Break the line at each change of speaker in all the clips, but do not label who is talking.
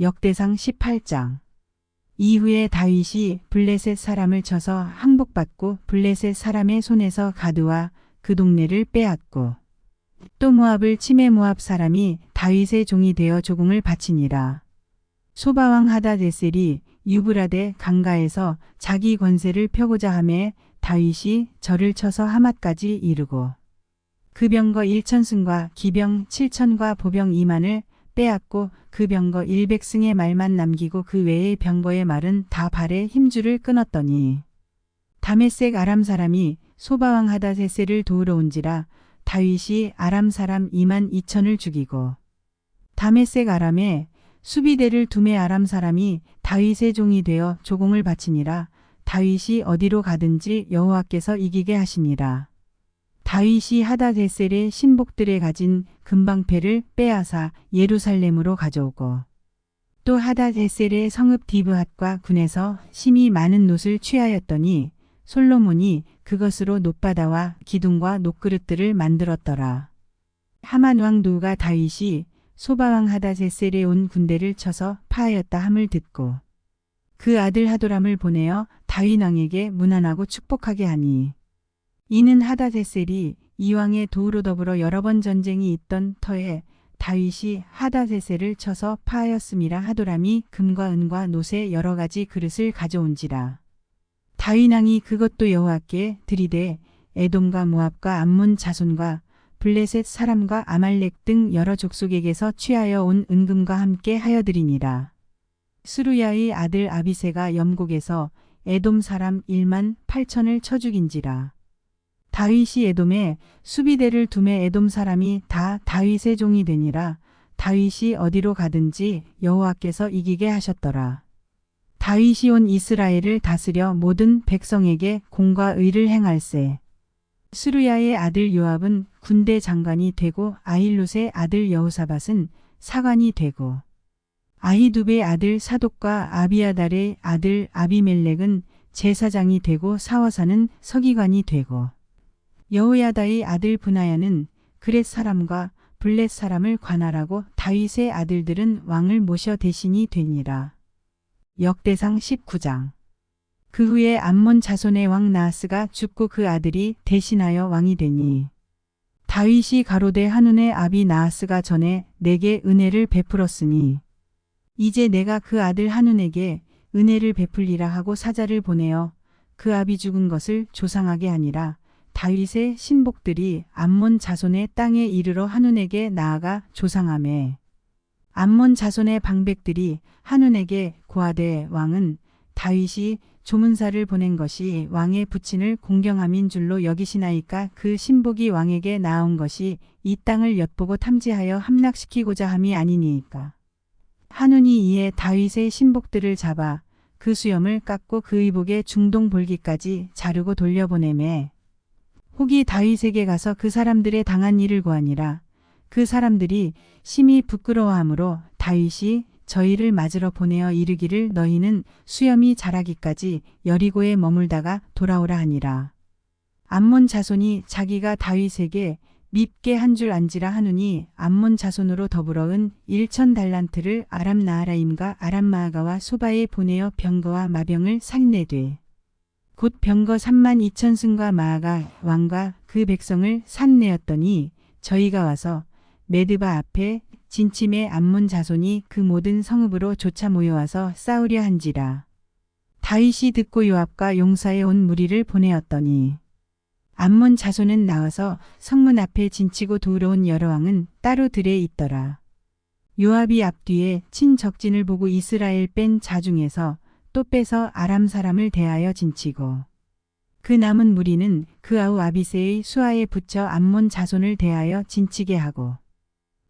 역대상 18장 이후에 다윗이 블레셋 사람을 쳐서 항복받고 블레셋 사람의 손에서 가드와 그 동네를 빼앗고 또 모압을 침해 모압 사람이 다윗의 종이 되어 조공을 바치니라. 소바왕 하다데셀이 유브라데 강가에서 자기 권세를 펴고자 하매 다윗이 저를 쳐서 하맛까지 이르고 그 병거 1천승과 기병 7천과 보병 2만을 빼앗고 그 병거 100승의 말만 남기고 그 외의 병거의 말은 다 발에 힘줄을 끊었더니 다메섹 아람 사람이 소바왕 하다세셀을 도우러 온지라 다윗이 아람 사람 2만 2천을 죽이고 다메섹 아람에 수비대를 두매 아람 사람이 다윗의 종이 되어 조공을 바치니라 다윗이 어디로 가든지 여호와께서 이기게 하시니라. 다윗이 하다데셀의 신복들에 가진 금방패를 빼앗아 예루살렘으로 가져오고 또 하다데셀의 성읍 디브핫과 군에서 심히 많은 놋을 취하였더니 솔로몬이 그것으로 놋바다와 기둥과 놋그릇들을 만들었더라. 하만 왕 누가 다윗이 소바왕 하다세셀에 온 군대를 쳐서 파하였다 함을 듣고 그 아들 하도람을 보내어 다윗 왕에게 문안하고 축복하게 하니 이는 하다세셀이 이 왕의 도우로 더불어 여러 번 전쟁이 있던 터에 다윗이 하다세셀을 쳐서 파하였음이라 하도람이 금과 은과 놋의 여러 가지 그릇을 가져온지라. 다윗 왕이 그것도 여호와께 드리되 에돔과 모압과 암몬 자손과 블레셋 사람과 아말렉 등 여러 족속에게서 취하여 온 은금과 함께 하여 드리니라. 수루야의 아들 아비세가 염곡에서 에돔 사람 1만 8천을 쳐 죽인지라. 다윗이 에돔에 수비대를 두매 에돔 사람이 다 다윗의 종이 되니라. 다윗이 어디로 가든지 여호와께서 이기게 하셨더라. 다윗이 온 이스라엘을 다스려 모든 백성에게 공과 의를 행할세. 수루야의 아들 요압은 군대 장관이 되고 아일롯의 아들 여호사밧은 사관이 되고 아히두베의 아들 사독과 아비아달의 아들 아비멜렉은 제사장이 되고 사워사는 서기관이 되고 여호야다의 아들 분하야는 그렛 사람과 블렛 사람을 관할하고 다윗의 아들들은 왕을 모셔 대신이 되니라. 역대상 19장 그 후에 암몬 자손의 왕 나하스가 죽고 그 아들이 대신하여 왕이 되니 다윗이 가로되 한운의 아비 나하스가 전에 내게 은혜를 베풀었으니 이제 내가 그 아들 한운에게 은혜를 베풀리라 하고 사자를 보내어 그 아비 죽은 것을 조상하게 하니라 다윗의 신복들이 암몬 자손의 땅에 이르러 한운에게 나아가 조상함에 암몬 자손의 방백들이 한운에게 고하되 왕은 다윗이 조문사를 보낸 것이 왕의 부친을 공경함인 줄로 여기시나이까 그 신복이 왕에게 나온 것이 이 땅을 엿보고 탐지하여 함락시키고자 함이 아니니이까. 한운이 이에 다윗의 신복들을 잡아 그 수염을 깎고 그 의복의 중동 볼기까지 자르고 돌려보내매 혹이 다윗에게 가서 그 사람들의 당한 일을 고하니라. 그 사람들이 심히 부끄러워하므로 다윗이 저희를 맞으러 보내어 이르기를 너희는 수염이 자라기까지 여리고에 머물다가 돌아오라 하니라. 암몬 자손이 자기가 다윗에게 밉게 한 줄 안지라 하느니 암몬 자손으로 더불어 은 1천 달란트를 아람 나하라임과 아람 마아가와 소바에 보내어 병거와 마병을 살내되 곧 병거 3만 2천 승과 마아가 왕과 그 백성을 산내었더니 저희가 와서 메드바 앞에 진침의 암몬 자손이 그 모든 성읍으로 조차 모여와서 싸우려 한지라. 다윗이 듣고 요압과 용사에 온 무리를 보내었더니 암몬 자손은 나와서 성문 앞에 진치고 도우러온 여러 왕은 따로 들에 있더라. 요압이 앞뒤에 친적진을 보고 이스라엘 뺀 자중에서 또 빼서 아람 사람을 대하여 진치고 그 남은 무리는 그 아우 아비세의 수하에 붙여 암몬 자손을 대하여 진치게 하고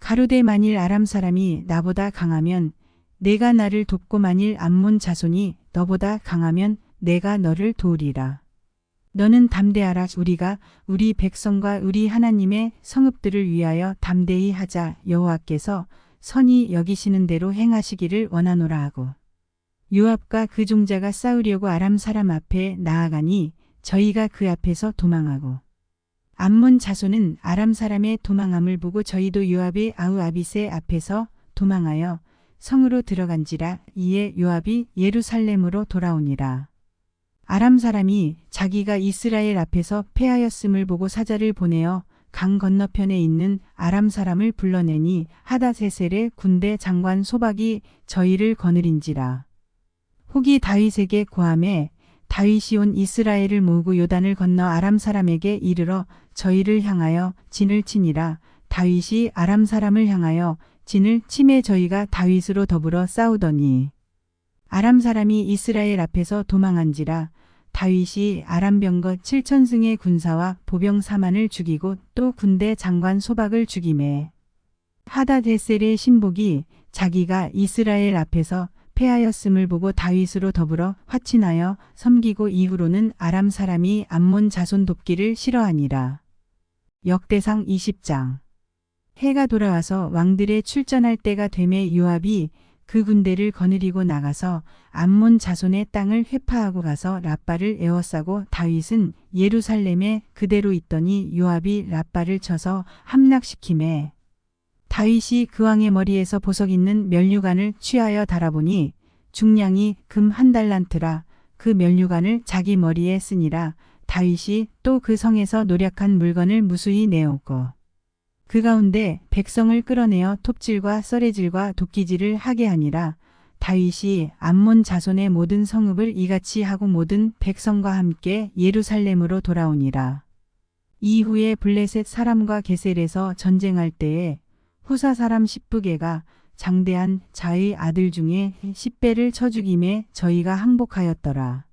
가로대 만일 아람 사람이 나보다 강하면 내가 나를 돕고 만일 암몬 자손이 너보다 강하면 내가 너를 도우리라. 너는 담대하라 우리가 우리 백성과 우리 하나님의 성읍들을 위하여 담대히 하자 여호와께서 선이 여기시는 대로 행하시기를 원하노라 하고 요압과 그 종자가 싸우려고 아람 사람 앞에 나아가니 저희가 그 앞에서 도망하고 암몬 자손은 아람 사람의 도망함을 보고 저희도 요압의 아우 아비세 앞에서 도망하여 성으로 들어간지라 이에 요압이 예루살렘으로 돌아오니라. 아람 사람이 자기가 이스라엘 앞에서 패하였음을 보고 사자를 보내어 강 건너편에 있는 아람 사람을 불러내니 하다세셀의 군대 장관 소박이 저희를 거느린지라. 혹이 다윗에게 고함해 다윗이 온 이스라엘을 모으고 요단을 건너 아람 사람에게 이르러 저희를 향하여 진을 치니라. 다윗이 아람 사람을 향하여 진을 침해 저희가 다윗으로 더불어 싸우더니 아람 사람이 이스라엘 앞에서 도망한지라 다윗이 아람 병거 7천승의 군사와 보병 4만을 죽이고 또 군대 장관 소박을 죽임에 하다데셀의 신복이 자기가 이스라엘 앞에서 패하였음을 보고 다윗으로 더불어 화친하여 섬기고 이후로는 아람 사람이 암몬 자손 돕기를 싫어하니라. 역대상 20장 해가 돌아와서 왕들의 출전할 때가 되매 요압이 그 군대를 거느리고 나가서 암몬 자손의 땅을 회파하고 가서 라빠를 에워싸고 다윗은 예루살렘에 그대로 있더니 요압이 라빠를 쳐서 함락시킴에 다윗이 그 왕의 머리에서 보석 있는 면류관을 취하여 달아보니 중량이 금 한 달란트라 그 면류관을 자기 머리에 쓰니라 다윗이 또 그 성에서 노력한 물건을 무수히 내오고 그 가운데 백성을 끌어내어 톱질과 썰애질과 도끼질을 하게 하니라 다윗이 암몬 자손의 모든 성읍을 이같이 하고 모든 백성과 함께 예루살렘으로 돌아오니라. 이후에 블레셋 사람과 게셀에서 전쟁할 때에 후사 사람 십부게가 장대한 자의 아들 중에 십배를 쳐 죽임에 저희가 항복하였더라.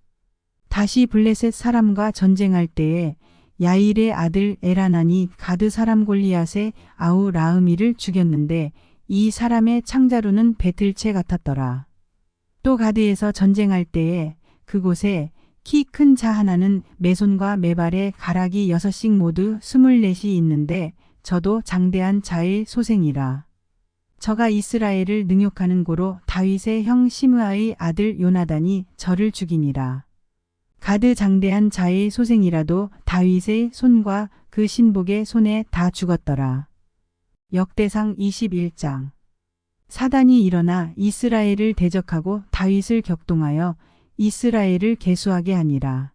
다시 블레셋 사람과 전쟁할 때에 야일의 아들 에라난이 가드 사람 골리앗의 아우 라흐미를 죽였는데 이 사람의 창자루는 배틀채 같았더라. 또 가드에서 전쟁할 때에 그곳에 키 큰 자 하나는 매손과 매발에 가락이 여섯씩 모두 스물넷이 있는데 저도 장대한 자의 소생이라. 저가 이스라엘을 능욕하는 고로 다윗의 형 시므아의 아들 요나단이 저를 죽이니라. 가드 장대한 자의 소생이라도 다윗의 손과 그 신복의 손에 다 죽었더라. 역대상 21장 사단이 일어나 이스라엘을 대적하고 다윗을 격동하여 이스라엘을 계수하게 하니라.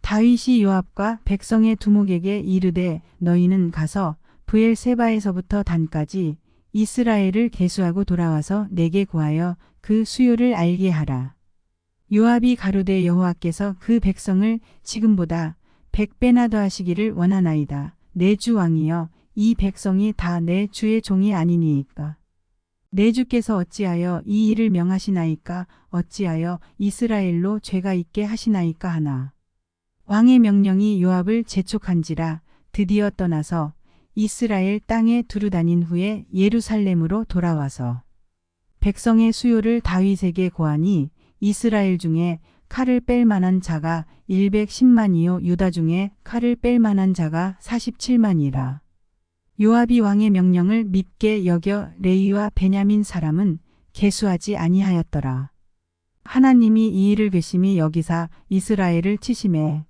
다윗이 요압과 백성의 두목에게 이르되 너희는 가서 브엘세바에서부터 단까지 이스라엘을 계수하고 돌아와서 내게 구하여 그 수요를 알게 하라. 요압이 가로되 여호와께서 그 백성을 지금보다 백배나 더 하시기를 원하나이다. 내 주 왕이여 이 백성이 다 내 주의 종이 아니니이까. 내 주께서 어찌하여 이 일을 명하시나이까 어찌하여 이스라엘로 죄가 있게 하시나이까 하나. 왕의 명령이 요압을 재촉한지라 드디어 떠나서 이스라엘 땅에 두루 다닌 후에 예루살렘으로 돌아와서 백성의 수요를 다윗에게 고하니 이스라엘 중에 칼을 뺄 만한 자가 110만이요 유다 중에 칼을 뺄 만한 자가 47만이라. 요압이 왕의 명령을 밉게 여겨 레이와 베냐민 사람은 개수하지 아니하였더라. 하나님이 이 일을 괘씸히 여기사 이스라엘을 치심해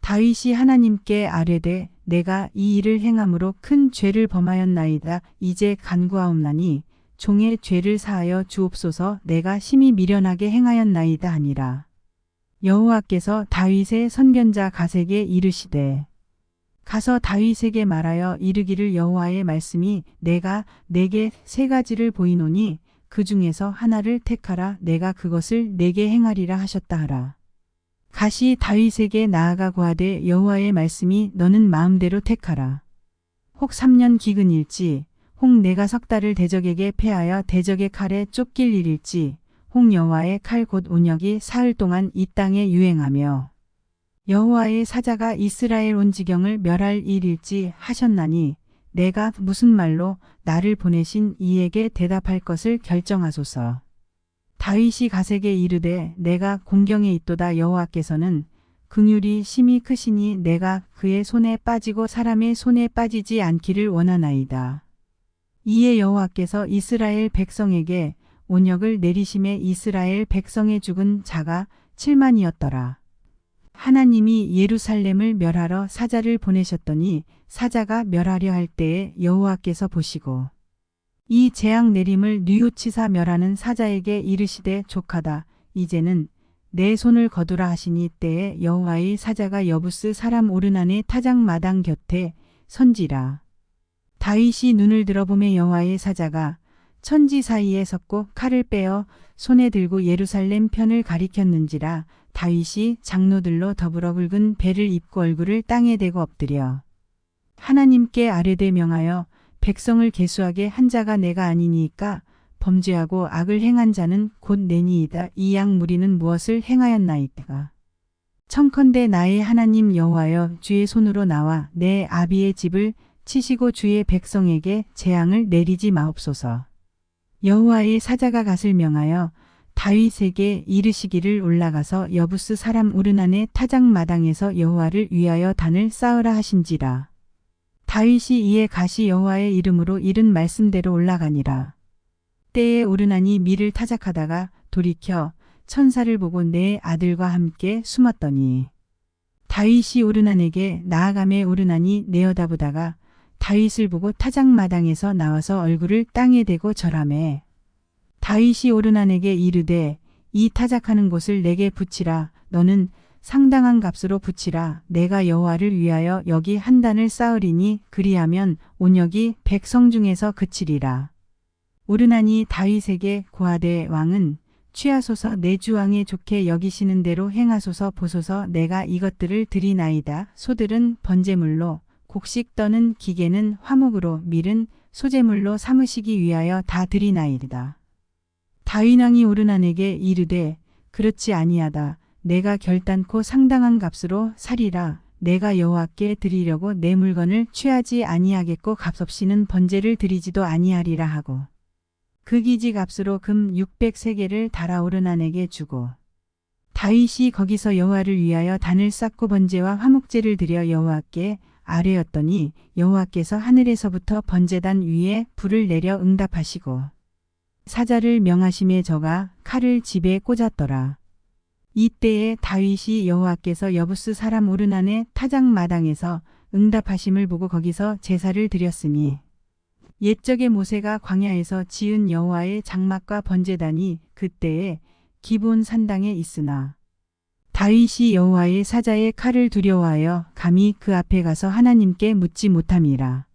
다윗이 하나님께 아뢰되 내가 이 일을 행함으로 큰 죄를 범하였나이다. 이제 간구하옵나니 종의 죄를 사하여 주옵소서 내가 심히 미련하게 행하였나이다 하니라. 여호와께서 다윗의 선견자 가세게 이르시되 가서 다윗에게 말하여 이르기를 여호와의 말씀이 내가 내게 세 가지를 보이노니 그 중에서 하나를 택하라 내가 그것을 내게 행하리라 하셨다 하라. 가시 다윗에게 나아가 고하되 여호와의 말씀이 너는 마음대로 택하라. 혹 3년 기근일지 혹 내가 석 달을 대적에게 패하여 대적의 칼에 쫓길 일일지 혹 여호와의 칼 곧 온역이 사흘 동안 이 땅에 유행하며 여호와의 사자가 이스라엘 온 지경을 멸할 일일지 하셨나니 내가 무슨 말로 나를 보내신 이에게 대답할 것을 결정하소서. 다윗이 가세게 이르되 내가 공경에 있도다 여호와께서는 긍휼이 심히 크시니 내가 그의 손에 빠지고 사람의 손에 빠지지 않기를 원하나이다. 이에 여호와께서 이스라엘 백성에게 온역을 내리심에 이스라엘 백성의 죽은 자가 7만이었더라. 하나님이 예루살렘을 멸하러 사자를 보내셨더니 사자가 멸하려 할 때에 여호와께서 보시고 이 재앙 내림을 뉘우치사 멸하는 사자에게 이르시되 족하다. 이제는 내 손을 거두라 하시니 때에 여호와의 사자가 여부스 사람 오르난의 타작 마당 곁에 선지라. 다윗이 눈을 들어보매 여호와의 사자가 천지 사이에 섰고 칼을 빼어 손에 들고 예루살렘 편을 가리켰는지라 다윗이 장로들로 더불어 굵은 배를 입고 얼굴을 땅에 대고 엎드려 하나님께 아뢰되 명하여 백성을 계수하게 한 자가 내가 아니니까 범죄하고 악을 행한 자는 곧 내니이다. 이 양 무리는 무엇을 행하였나이까. 청컨대 나의 하나님 여호와여 주의 손으로 나와 내 아비의 집을 치시고 주의 백성에게 재앙을 내리지 마옵소서. 여호와의 사자가 갓을 명하여 다윗에게 이르시기를 올라가서 여부스 사람 우르난의 타작 마당에서 여호와를 위하여 단을 쌓으라 하신지라. 다윗이 이에 가시 여호와의 이름으로 이른 말씀대로 올라가니라. 때에 오르나니 미를 타작하다가 돌이켜 천사를 보고 내 아들과 함께 숨었더니 다윗이 오르난에게 나아감에 오르나니 내어다보다가 다윗을 보고 타작마당에서 나와서 얼굴을 땅에 대고 절하매 다윗이 오르난에게 이르되 이 타작하는 곳을 내게 붙이라 너는 상당한 값으로 붙이라 내가 여호와를 위하여 여기 한 단을 쌓으리니 그리하면 온역이 백성 중에서 그치리라. 오르나니 다윗에게 고하되 왕은 취하소서 내 주왕에 좋게 여기시는 대로 행하소서 보소서 내가 이것들을 드리나이다. 소들은 번제물로 곡식 떠는 기계는 화목으로 밀은 소제물로 삼으시기 위하여 다 드리나이다. 다윗왕이 오르난에게 이르되 그렇지 아니하다. 내가 결단코 상당한 값으로 사리라. 내가 여호와께 드리려고 내 물건을 취하지 아니하겠고 값없이는 번제를 드리지도 아니하리라 하고 그 기지 값으로 금 600세계를 달아 오르난에게 주고 다윗이 거기서 여호와를 위하여 단을 쌓고 번제와 화목제를 드려 여호와께 아뢰었더니 여호와께서 하늘에서부터 번제단 위에 불을 내려 응답하시고 사자를 명하심에 저가 칼을 집에 꽂았더라. 이때에 다윗이 여호와께서 여부스 사람 오르난의 타작 마당에서 응답하심을 보고 거기서 제사를 드렸으니 옛적의 모세가 광야에서 지은 여호와의 장막과 번제단이 그때에 기본 산당에 있으나 다윗이 여호와의 사자의 칼을 두려워하여 감히 그 앞에 가서 하나님께 묻지 못함이라.